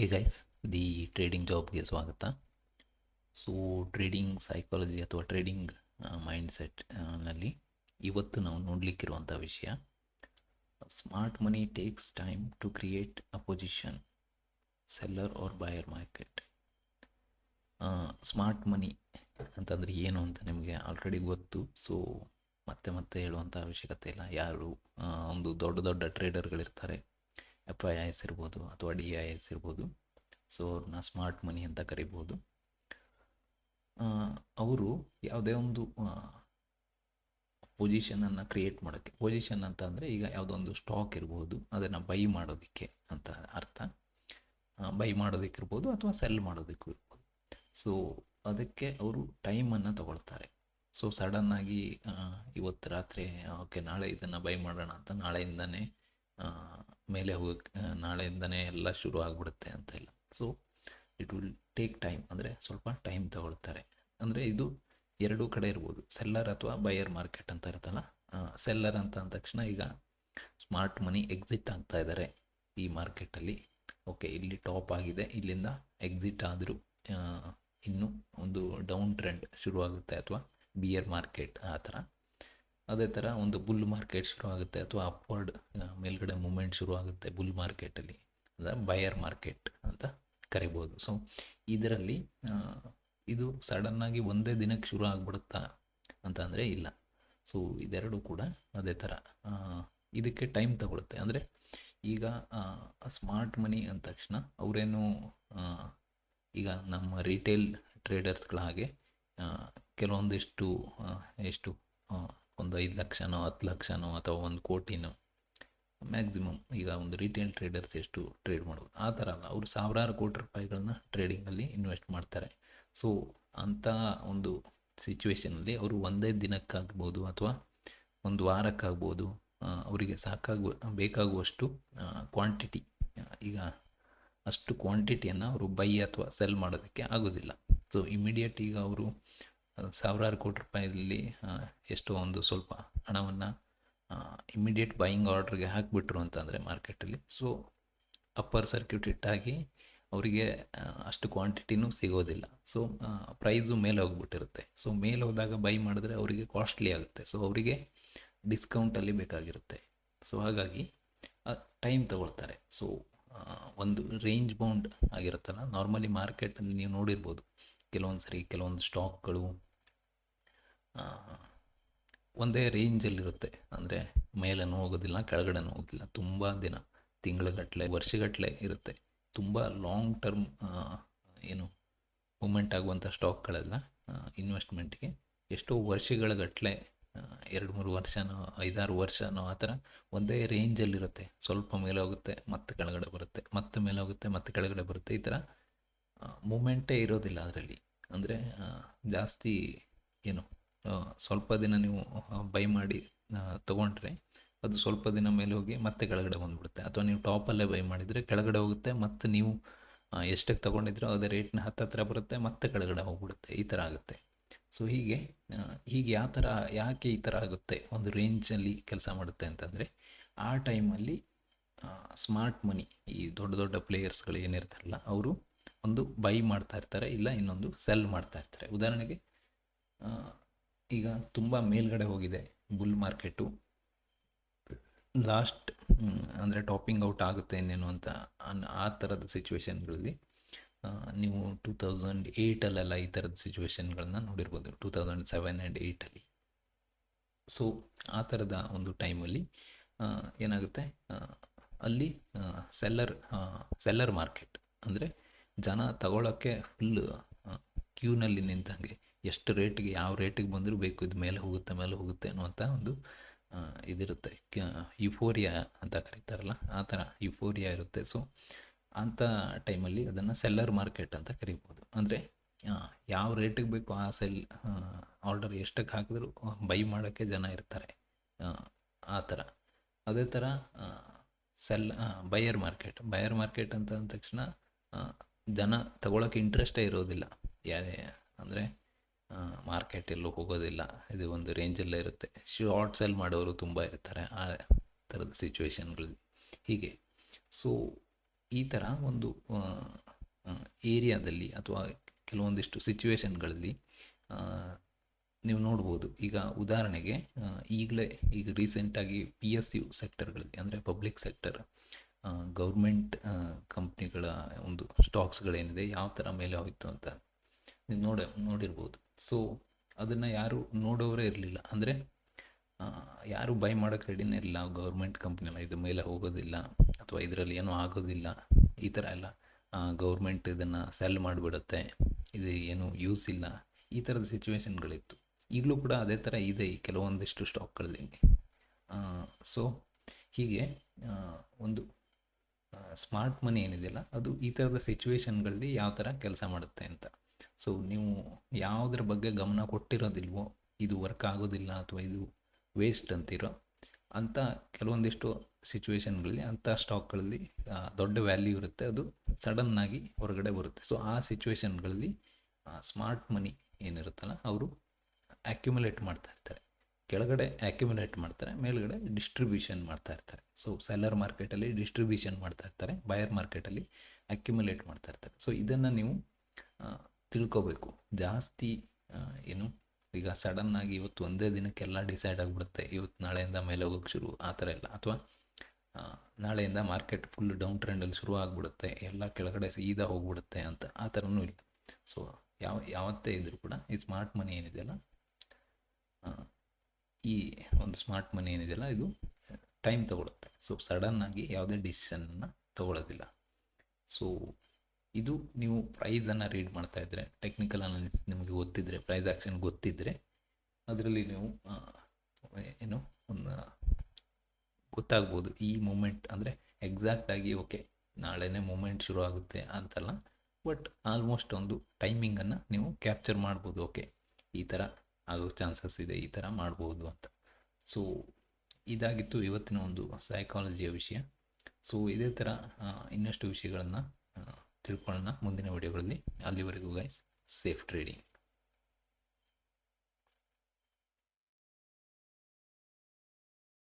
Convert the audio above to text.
Hey guys the trading ಜಾಬ್ಗೆ ಸ್ವಾಗತ. So trading psychology ಅಥವಾ ಟ್ರೇಡಿಂಗ್ ಮೈಂಡ್ ಸೆಟ್ನಲ್ಲಿ ಇವತ್ತು ನಾವು ನೋಡಲಿಕ್ಕಿರುವಂಥ ವಿಷಯ smart money takes time to create a position seller or buyer market smart money ಅಂತಂದರೆ ಏನು ಅಂತ ನಿಮಗೆ ಆಲ್ರೆಡಿ ಗೊತ್ತು. ಸೊ ಮತ್ತೆ ಮತ್ತೆ ಹೇಳುವಂಥ ಅವಶ್ಯಕತೆ ಇಲ್ಲ. ಯಾರು ಒಂದು ದೊಡ್ಡ ದೊಡ್ಡ ಟ್ರೇಡರ್ಗಳಿರ್ತಾರೆ ಎಫ್ ಐ ಎಸ್ ಇರ್ಬೋದು ಅಥವಾ ಡಿ ಐ ಎಸ್ ಇರ್ಬೋದು ಸೊ ಅವ್ರನ್ನ ಸ್ಮಾರ್ಟ್ ಮನಿ ಅಂತ ಕರಿಬೋದು. ಅವರು ಯಾವುದೇ ಒಂದು ಪೊಸಿಷನನ್ನು ಕ್ರಿಯೇಟ್ ಮಾಡೋಕ್ಕೆ. ಪೊಸಿಷನ್ ಅಂತ ಅಂದರೆ ಈಗ ಯಾವುದೋ ಒಂದು ಸ್ಟಾಕ್ ಇರ್ಬೋದು, ಅದನ್ನು ಬೈ ಮಾಡೋದಕ್ಕೆ ಅಂತ ಅರ್ಥ. ಬೈ ಮಾಡೋದಕ್ಕಿರ್ಬೋದು ಅಥವಾ ಸೆಲ್ ಮಾಡೋದಕ್ಕೂ ಇರ್ಬೋದು ಸೊ ಅದಕ್ಕೆ ಅವರು ಟೈಮನ್ನು ತಗೊಳ್ತಾರೆ. ಸೊ ಸಡನ್ನಾಗಿ ಇವತ್ತು ರಾತ್ರಿ, ಓಕೆ, ನಾಳೆ ಇದನ್ನು ಬೈ ಮಾಡೋಣ ಅಂತ ನಾಳೆಯಿಂದನೇ ಮೇಲೆ ಹೋಗೋಕ್ಕೆ ನಾಳೆಯಿಂದನೇ ಎಲ್ಲ ಶುರು ಆಗಿಬಿಡುತ್ತೆ ಅಂತ ಇಲ್ಲ. So it will take time ಅಂದರೆ ಸ್ವಲ್ಪ ಟೈಮ್ ತಗೊಳ್ತಾರೆ. ಅಂದರೆ ಇದು ಎರಡೂ ಕಡೆ ಇರ್ಬೋದು. ಸೆಲ್ಲರ್ ಅಥವಾ ಬಯರ್ ಮಾರ್ಕೆಟ್ ಅಂತ ಇರುತ್ತಲ್ಲ ಸೆಲ್ಲರ್ ಅಂತ ಅಂದ ತಕ್ಷಣ ಈಗ ಸ್ಮಾರ್ಟ್ ಮನಿ ಎಕ್ಸಿಟ್ ಆಗ್ತಾ ಇದ್ದಾರೆ ಈ ಮಾರ್ಕೆಟಲ್ಲಿ ಓಕೆ ಇಲ್ಲಿ ಟಾಪ್ ಆಗಿದೆ. ಇಲ್ಲಿಂದ ಎಕ್ಸಿಟ್ ಆದರೂ ಇನ್ನೂ ಒಂದು ಡೌನ್ ಟ್ರೆಂಡ್ ಶುರುವಾಗುತ್ತೆ ಅಥವಾ ಬಿಯರ್ ಮಾರ್ಕೆಟ್ ಆ ಥರ. ಅದೇ ಥರ ಒಂದು ಬುಲ್ ಮಾರ್ಕೆಟ್ ಶುರು ಆಗುತ್ತೆ ಅಥವಾ ಅಪ್ವರ್ಡ್ ಮೇಲ್ಗಡೆ ಮೂಮೆಂಟ್ ಶುರು ಆಗುತ್ತೆ ಬುಲ್ ಮಾರ್ಕೆಟಲ್ಲಿ ಅಂದರೆ ಬಯರ್ ಮಾರ್ಕೆಟ್ ಅಂತ ಕರಿಬೋದು. ಸೊ ಇದರಲ್ಲಿ ಇದು ಸಡನ್ನಾಗಿ ಒಂದೇ ದಿನಕ್ಕೆ ಶುರು ಆಗ್ಬಿಡುತ್ತಾ ಅಂತ ಅಂದರೆ ಇಲ್ಲ. ಸೊ ಇದೆರಡೂ ಕೂಡ ಅದೇ ಥರ ಇದಕ್ಕೆ ಟೈಮ್ ತಗೊಳುತ್ತೆ. ಅಂದರೆ ಈಗ ಸ್ಮಾರ್ಟ್ ಮನಿ ಅಂದ ತಕ್ಷಣ ಅವರೇನು ಈಗ ನಮ್ಮ ರಿಟೇಲ್ ಟ್ರೇಡರ್ಸ್ಗಳ ಹಾಗೆ ಕೆಲವೊಂದಿಷ್ಟು ಎಷ್ಟು ಒಂದು ಐದು ಲಕ್ಷನೋ, ಹತ್ತು ಲಕ್ಷನೋ ಅಥವಾ ಒಂದು ಕೋಟಿನೋ ಮ್ಯಾಕ್ಸಿಮಮ್ ಈಗ ಒಂದು ರಿಟೇಲ್ ಟ್ರೇಡರ್ಸ್ ಎಷ್ಟು ಟ್ರೇಡ್ ಮಾಡ್ಬೋದು? ಆ ಥರ ಅಲ್ಲ. ಅವರು ಸಾವಿರಾರು ಕೋಟಿ ರೂಪಾಯಿಗಳನ್ನ ಟ್ರೇಡಿಂಗಲ್ಲಿ ಇನ್ವೆಸ್ಟ್ ಮಾಡ್ತಾರೆ. ಸೊ ಅಂಥ ಒಂದು ಸಿಚುವೇಷನಲ್ಲಿ ಅವರು ಒಂದೇ ದಿನಕ್ಕಾಗ್ಬೋದು ಅಥವಾ ಒಂದು ವಾರಕ್ಕಾಗ್ಬೋದು ಅವರಿಗೆ ಸಾಕಾಗುವ, ಬೇಕಾಗುವಷ್ಟು ಕ್ವಾಂಟಿಟಿ ಈಗ ಅಷ್ಟು ಕ್ವಾಂಟಿಟಿಯನ್ನು ಅವರು ಬೈ ಅಥವಾ ಸೆಲ್ ಮಾಡೋದಕ್ಕೆ ಆಗೋದಿಲ್ಲ. ಸೊ ಇಮಿಡಿಯೇಟ್ ಈಗ ಅವರು ಸಾವಿರಾರು ಕೋಟಿ ರೂಪಾಯಿಯಲ್ಲಿ ಎಷ್ಟು ಒಂದು ಸ್ವಲ್ಪ ಹಣವನ್ನು ಇಮಿಡಿಯೇಟ್ ಬೈಯಿಂಗ್ ಆರ್ಡ್ರಿಗೆ ಹಾಕಿಬಿಟ್ರು ಅಂತಂದರೆ ಮಾರ್ಕೆಟಲ್ಲಿ ಸೊ ಅಪ್ಪರ್ ಸರ್ಕ್ಯೂಟ್ ಇಟ್ಟಾಗಿ ಅವರಿಗೆ ಅಷ್ಟು ಕ್ವಾಂಟಿಟಿನೂ ಸಿಗೋದಿಲ್ಲ. ಸೊ ಪ್ರೈಸು ಮೇಲೆ ಹೋಗ್ಬಿಟ್ಟಿರುತ್ತೆ. ಸೊ ಮೇಲೆ ಹೋದಾಗ ಬೈ ಮಾಡಿದ್ರೆ ಅವರಿಗೆ ಕಾಸ್ಟ್ಲಿ ಆಗುತ್ತೆ. ಸೊ ಅವರಿಗೆ ಡಿಸ್ಕೌಂಟಲ್ಲಿ ಬೇಕಾಗಿರುತ್ತೆ. ಸೊ ಹಾಗಾಗಿ ಟೈಮ್ ತಗೊಳ್ತಾರೆ. ಸೊ ಒಂದು ರೇಂಜ್ ಬೌಂಡ್ ಆಗಿರುತ್ತಲ್ಲ ನಾರ್ಮಲಿ ಮಾರ್ಕೆಟಲ್ಲಿ ನೀವು ನೋಡಿರ್ಬೋದು. ಕೆಲವೊಂದು ಸರಿ ಕೆಲವೊಂದು ಸ್ಟಾಕ್ಗಳು ಒಂದೇ ರೇಂಜಲ್ಲಿರುತ್ತೆ ಅಂದರೆ ಮೇಲೇನು ಹೋಗೋದಿಲ್ಲ, ಕೆಳಗಡೆನೂ ಹೋಗೋದಿಲ್ಲ ತುಂಬ ದಿನ ತಿಂಗಳುಗಟ್ಟಲೆ ವರ್ಷಗಟ್ಟಲೆ ಇರುತ್ತೆ. ತುಂಬ ಲಾಂಗ್ ಟರ್ಮ್ ಏನು ಮೂಮೆಂಟ್ ಆಗುವಂಥ ಸ್ಟಾಕ್ಗಳೆಲ್ಲ ಇನ್ವೆಸ್ಟ್ಮೆಂಟ್ಗೆ ಎಷ್ಟೋ ವರ್ಷಗಳ ಗಟ್ಟಲೆ ಎರಡು ಮೂರು ವರ್ಷನೋ, ಐದಾರು ವರ್ಷನೋ, ಆ ಥರ ಒಂದೇ ರೇಂಜಲ್ಲಿರುತ್ತೆ ಸ್ವಲ್ಪ ಮೇಲೆ ಹೋಗುತ್ತೆ ಮತ್ತೆ ಕೆಳಗಡೆ ಬರುತ್ತೆ, ಮತ್ತೆ ಮೇಲೆ ಹೋಗುತ್ತೆ ಮತ್ತೆ ಕೆಳಗಡೆ ಬರುತ್ತೆ. ಈ ಥರ ಮೂಮೆಂಟೇ ಇರೋದಿಲ್ಲ ಅದರಲ್ಲಿ. ಅಂದರೆ ಜಾಸ್ತಿ ಏನು ಸ್ವಲ್ಪ ದಿನ ನೀವು ಬೈ ಮಾಡಿ ತೊಗೊಂಡ್ರೆ ಅದು ಸ್ವಲ್ಪ ದಿನ ಮೇಲೆ ಹೋಗಿ ಮತ್ತೆ ಕೆಳಗಡೆ ಬಂದುಬಿಡುತ್ತೆ. ಅಥವಾ ನೀವು ಟಾಪಲ್ಲೇ ಬೈ ಮಾಡಿದರೆ ಕೆಳಗಡೆ ಹೋಗುತ್ತೆ, ಮತ್ತು ನೀವು ಎಷ್ಟಕ್ಕೆ ತೊಗೊಂಡಿದ್ರೋ ಅದೇ ರೇಟ್ನ ಹತ್ತತ್ರ ಬರುತ್ತೆ, ಮತ್ತೆ ಕೆಳಗಡೆ ಹೋಗ್ಬಿಡುತ್ತೆ. ಈ ಥರ ಆಗುತ್ತೆ. ಸೊ ಹೀಗೆ ಹೀಗೆ ಯಾವ ಥರ ಯಾಕೆ ಈ ಥರ ಆಗುತ್ತೆ, ಒಂದು ರೇಂಜಲ್ಲಿ ಕೆಲಸ ಮಾಡುತ್ತೆ ಅಂತಂದರೆ, ಆ ಟೈಮಲ್ಲಿ ಸ್ಮಾರ್ಟ್ ಮನಿ ಈ ದೊಡ್ಡ ದೊಡ್ಡ ಪ್ಲೇಯರ್ಸ್ಗಳು ಏನಿರ್ತಾರಲ್ಲ, ಅವರು ಒಂದು ಬೈ ಮಾಡ್ತಾ ಇರ್ತಾರೆ, ಇಲ್ಲ ಇನ್ನೊಂದು ಸೆಲ್ ಮಾಡ್ತಾ ಇರ್ತಾರೆ. ಉದಾಹರಣೆಗೆ ಈಗ ತುಂಬ ಮೇಲ್ಗಡೆ ಹೋಗಿದೆ ಬುಲ್ ಮಾರ್ಕೆಟು. ಲಾಸ್ಟ್ ಅಂದರೆ ಟಾಪಿಂಗ್ ಔಟ್ ಆಗುತ್ತೆ ಇನ್ನೇನು ಅಂತ ಅನ್, ಆ ಥರದ ಸಿಚುವೇಶನ್ಗಳಲ್ಲಿ ನೀವು ಟೂ ತೌಸಂಡ್ ಏಯ್ಟಲ್ಲೆಲ್ಲ ಈ ಥರದ ಸಿಚುವೇಶನ್ಗಳನ್ನ ನೋಡಿರ್ಬೋದು, ಟೂ ತೌಸಂಡ್ ಸೆವೆನ್ ಆ್ಯಂಡ್ ಏಯ್ಟಲ್ಲಿ. ಸೊ ಆ ಥರದ ಒಂದು ಟೈಮಲ್ಲಿ ಏನಾಗುತ್ತೆ ಅಲ್ಲಿ ಸೆಲ್ಲರ್ ಸೆಲ್ಲರ್ ಮಾರ್ಕೆಟ್ ಅಂದರೆ ಜನ ತಗೊಳ್ಳೋಕ್ಕೆ ಫುಲ್ ಕ್ಯೂನಲ್ಲಿ ನಿಂತಂಗೆ ಎಷ್ಟು ರೇಟಿಗೆ ಯಾವ ರೇಟಿಗೆ ಬಂದರೂ ಬೇಕು, ಇದು ಮೇಲೆ ಹೋಗುತ್ತೆ ಮೇಲೆ ಹೋಗುತ್ತೆ ಅನ್ನುವಂಥ ಒಂದು ಇದಿರುತ್ತೆ. ಯುಫೋರಿಯಾ ಅಂತ ಕರೀತಾರಲ್ಲ, ಆ ಥರ ಯುಫೋರಿಯಾ ಇರುತ್ತೆ. ಸೊ ಅಂಥ ಟೈಮಲ್ಲಿ ಅದನ್ನು ಸೆಲ್ಲರ್ ಮಾರ್ಕೆಟ್ ಅಂತ ಕರಿಬೋದು. ಅಂದರೆ ಯಾವ ರೇಟಿಗೆ ಬೇಕು ಆ ಸೆಲ್ ಆರ್ಡರ್ ಎಷ್ಟಕ್ಕೆ ಹಾಕಿದ್ರು ಬೈ ಮಾಡೋಕ್ಕೆ ಜನ ಇರ್ತಾರೆ. ಆ ಥರ. ಅದೇ ಥರ sell buyer market buyer market ಅಂತ ಅಂದ ತಕ್ಷಣ ಜನ ತಗೊಳಕ್ಕೆ ಇಂಟ್ರೆಸ್ಟೇ ಇರೋದಿಲ್ಲ. ಯಾರೇ ಅಂದರೆ ಮಾರ್ಕೆಟ್ ಎಲ್ಲೂ ಹೋಗೋದಿಲ್ಲ. ಇದು ಒಂದು ರೇಂಜಲ್ಲೇ ಇರುತ್ತೆ. ಶಾರ್ಟ್ ಸೆಲ್ ಮಾಡೋರು ತುಂಬ ಇರ್ತಾರೆ ಆ ಥರದ ಸಿಚುವೇಷನ್ಗಳು ಹೀಗೆ. ಸೊ ಈ ಥರ ಒಂದು ಏರಿಯಾದಲ್ಲಿ ಅಥವಾ ಕೆಲವೊಂದಿಷ್ಟು ಸಿಚುವೇಶನ್ಗಳಲ್ಲಿ ನೀವು ನೋಡ್ಬೋದು. ಈಗ ಉದಾಹರಣೆಗೆ ಈಗಲೇ ಈಗ ರೀಸೆಂಟಾಗಿ ಪಿ ಎಸ್ ಯು ಸೆಕ್ಟರ್ಗಳಲ್ಲಿ ಅಂದರೆ ಪಬ್ಲಿಕ್ ಸೆಕ್ಟರ್ ಗೌರ್ಮೆಂಟ್ ಕಂಪ್ನಿಗಳ ಒಂದು ಸ್ಟಾಕ್ಸ್ಗಳೇನಿದೆ, ಯಾವ ಥರ ಮೇಲೆ ಹೋಯಿತು ಅಂತ ನೀವು ನೋಡ, ನೋಡಿರ್ಬೋದು. ಸೊ ಅದನ್ನು ಯಾರು ನೋಡೋರೇ ಇರಲಿಲ್ಲ. ಅಂದರೆ ಯಾರು ಬೈ ಮಾಡೋಕ್ಕೆ ರೆಡಿನೇ ಇರಲಿಲ್ಲ. ಗೌರ್ಮೆಂಟ್ ಕಂಪ್ನಿಯಲ್ಲ ಇದ್ರ ಮೇಲೆ ಹೋಗೋದಿಲ್ಲ, ಅಥವಾ ಇದರಲ್ಲಿ ಏನೂ ಆಗೋದಿಲ್ಲ. ಈ ಥರ ಎಲ್ಲ ಗೌರ್ಮೆಂಟ್ ಇದನ್ನು ಸೆಲ್ ಮಾಡಿಬಿಡುತ್ತೆ. ಇದು ಏನು ಯೂಸ್ ಇಲ್ಲ. ಈ ಥರದ ಸಿಚುವೇಶನ್ಗಳಿತ್ತು ಈಗಲೂ ಕೂಡ ಅದೇ ಥರ ಇದೆ ಈ ಕೆಲವೊಂದಿಷ್ಟು ಸ್ಟಾಕ್ಗಳಲ್ಲಿ ಸೊ ಹೀಗೆ ಒಂದು ಸ್ಮಾರ್ಟ್ ಮನಿ ಏನಿದೆಯಲ್ಲ, ಅದು ಈ ಥರದ ಸಿಚುವೇಶನ್ಗಳಲ್ಲಿ ಯಾವ ಥರ ಕೆಲಸ ಮಾಡುತ್ತೆ ಅಂತ. ಸೊ ನೀವು ಯಾವುದ್ರ ಬಗ್ಗೆ ಗಮನ ಕೊಟ್ಟಿರೋದಿಲ್ವೋ, ಇದು ವರ್ಕ್ ಆಗೋದಿಲ್ಲ ಅಥವಾ ಇದು ವೇಸ್ಟ್ ಅಂತಿರೋ ಅಂಥ ಕೆಲವೊಂದಿಷ್ಟು ಸಿಚುವೇಶನ್ಗಳಲ್ಲಿ ಅಂಥ ಸ್ಟಾಕ್ಗಳಲ್ಲಿ ದೊಡ್ಡ ವ್ಯಾಲ್ಯೂ ಇರುತ್ತೆ. ಅದು ಸಡನ್ನಾಗಿ ಹೊರಗಡೆ ಬರುತ್ತೆ. ಸೊ ಆ ಸಿಚುವೇಶನ್ಗಳಲ್ಲಿ ಸ್ಮಾರ್ಟ್ ಮನಿ ಏನಿರುತ್ತಲ್ಲ, ಅವರು ಅಕ್ಯುಮುಲೇಟ್ ಮಾಡ್ತಾ ಇರ್ತಾರೆ. ಕೆಳಗಡೆ ಆಕ್ಯುಮುಲೇಟ್ ಮಾಡ್ತಾರೆ, ಮೇಲ್ಗಡೆ ಡಿಸ್ಟ್ರಿಬ್ಯೂಷನ್ ಮಾಡ್ತಾ ಇರ್ತಾರೆ. ಸೊ ಸೆಲ್ಲರ್ ಮಾರ್ಕೆಟಲ್ಲಿ ಡಿಸ್ಟ್ರಿಬ್ಯೂಷನ್ ಮಾಡ್ತಾ ಇರ್ತಾರೆ ಬಯರ್ ಮಾರ್ಕೆಟಲ್ಲಿ ಅಕ್ಯುಮುಲೇಟ್ ಮಾಡ್ತಾ ಇರ್ತಾರೆ. ಸೊ ಇದನ್ನು ನೀವು ತಿಳ್ಕೋಬೇಕು. ಜಾಸ್ತಿ ಏನು, ಈಗ ಸಡನ್ನಾಗಿ ಇವತ್ತು ಒಂದೇ ದಿನಕ್ಕೆಲ್ಲ ಡಿಸೈಡ್ ಆಗಿಬಿಡುತ್ತೆ, ಇವತ್ತು ನಾಳೆಯಿಂದ ಮೇಲೆ ಹೋಗೋಕ್ಕೆ ಶುರು, ಆ ಥರ ಎಲ್ಲ. ಅಥವಾ ನಾಳೆಯಿಂದ ಮಾರ್ಕೆಟ್ ಫುಲ್ ಡೌನ್ ಟ್ರೆಂಡಲ್ಲಿ ಶುರು ಆಗಿಬಿಡುತ್ತೆ, ಎಲ್ಲ ಕೆಳಗಡೆ ಸೀದಾ ಹೋಗ್ಬಿಡುತ್ತೆ ಅಂತ, ಆ ಥರನೂ ಇಲ್ಲ. ಸೊ ಯಾವ, ಯಾವತ್ತೇ ಇದ್ರೂ ಕೂಡ ಈ ಸ್ಮಾರ್ಟ್ ಮನಿ ಏನಿದೆಯಲ್ಲ ಈ ಒಂದು ಸ್ಮಾರ್ಟ್ ಮನಿ ಏನಿದೆಯಲ್ಲ, ಇದು ಟೈಮ್ ತಗೊಳುತ್ತೆ. ಸೊ ಸಡನ್ನಾಗಿ ಯಾವುದೇ ಡಿಸಿಷನ್ನ ತಗೊಳ್ಳೋದಿಲ್ಲ ಸೊ ಇದು ನೀವು ಪ್ರೈಸನ್ನು ರೀಡ್ ಮಾಡ್ತಾ ಇದ್ದರೆ ಟೆಕ್ನಿಕಲ್ ಅನಾಲಿಸಿಸ್ ನಿಮಗೆ ಗೊತ್ತಿದ್ದರೆ ಪ್ರೈಸ್ ಆ್ಯಕ್ಷನ್ ಗೊತ್ತಿದ್ದರೆ ಅದರಲ್ಲಿ ನೀವು ಏನು, ಒಂದು, ಗೊತ್ತಾಗ್ಬೋದು. ಈ ಮೂಮೆಂಟ್ ಅಂದರೆ ಎಕ್ಸಾಕ್ಟಾಗಿ ಓಕೆ ನಾಳೆನೇ ಮೂಮೆಂಟ್ ಶುರು ಆಗುತ್ತೆ ಅಂತಲ್ಲ ಬಟ್ ಆಲ್ಮೋಸ್ಟ್ ಒಂದು ಟೈಮಿಂಗನ್ನು ನೀವು ಕ್ಯಾಪ್ಚರ್ ಮಾಡ್ಬೋದು ಓಕೆ ಈ ಥರ ಆಗೋ ಚಾನ್ಸಸ್ ಇದೆ ಈ ಥರ ಮಾಡ್ಬೋದು ಅಂತ. ಸೊ ಇದಾಗಿತ್ತು ಇವತ್ತಿನ ಒಂದು ಸೈಕಾಲಜಿಯ ವಿಷಯ. ಸೊ ಇದೇ ಥರ ಇನ್ನಷ್ಟು ವಿಷಯಗಳನ್ನು ತಿಳ್ಕೊಳ್ಳೋಣ ಮುಂದಿನ ವಿಡಿಯೋಗಳಲ್ಲಿ. ಅಲ್ಲಿವರೆಗೂ ಗೈಸ್ ಸೇಫ್ ಟ್ರೇಡಿಂಗ್